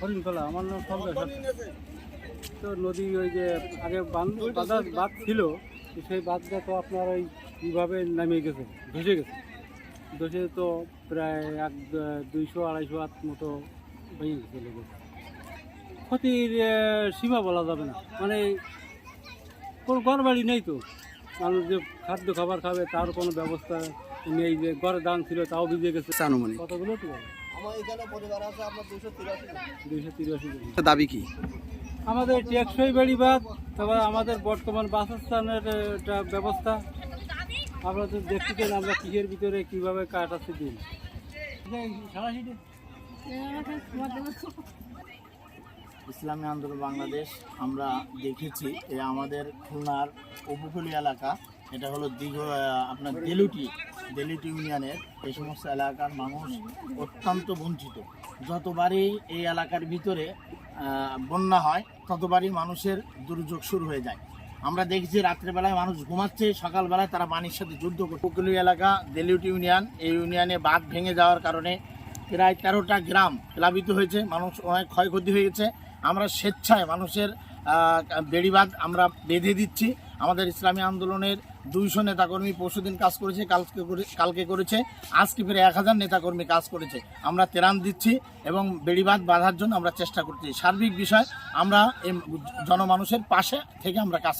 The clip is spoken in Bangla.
হরিণতলা আমার নাম সন্দেশ তো নদী ওই যে আগে বাঁধ বাঁধা ছিল সেই বাঁধটা তো আপনার ওই কীভাবে নামিয়ে গেছে ভেসে গেছে। ধসে তো প্রায় এক দুইশো আড়াইশো হাত মতো ভেঙে গেছে ক্ষতির সীমা বলা যাবে না। মানে কোনো ঘর বাড়ি নেই তো। মানুষ যে খাদ্য খাবার খাবে তার কোনো ব্যবস্থা নেই যে ঘরে দান ছিল তাও ভিজে গেছে। কতগুলো তো আমার এখানে পরিবার আছে আপনার দুশো তিরাশি দুইশো তিরাশি দাবি কি? আমাদের টেকসই বেড়িবাদ তারপর আমাদের বর্তমান বাসস্থানের একটা ব্যবস্থা। আপনারা তো দেখতেছেন আমরা কিসের ভিতরে কীভাবে কাটাচ্ছি দিন। ইসলামী আন্দোলন বাংলাদেশ আমরা দেখেছি যে আমাদের খুলনার উপকূলীয় এলাকা এটা হলো দীর্ঘ আপনার দেলুটি দেলুটি ইউনিয়নের এই সমস্ত এলাকার মানুষ অত্যন্ত বঞ্চিত। যতবারই এই এলাকার ভিতরে বন্যা হয় ততবারই মানুষের দুর্যোগ শুরু হয়ে যায়। আমরা দেখেছি রাত্রেবেলায় মানুষ ঘুমাচ্ছে সকালবেলায় তারা পানির সাথে যুদ্ধ করে উপকূলীয় এলাকা দেলিউটি ইউনিয়ন এই ইউনিয়নে বাঁধ ভেঙে যাওয়ার কারণে প্রায় তেরোটা গ্রাম প্লাবিত হয়েছে মানুষ অনেক ক্ষয়ক্ষতি হয়ে গেছে আমরা স্বেচ্ছায় মানুষের আহ, বেড়িবাঁধ আমরা বেঁধে দিচ্ছি। আমাদের ইসলামী আন্দোলনের দুইশো নেতাকর্মী পরশুদিন কাজ করেছে, কালকে কালকে করেছে, আজকে ফের এক হাজার নেতাকর্মী কাজ করেছে। আমরা তেরান দিচ্ছি এবং বেড়িবাঁধ বাঁধার জন্য আমরা চেষ্টা করছি। সার্বিক বিষয় আমরা জনমানুষের পাশে থেকে আমরা কাজ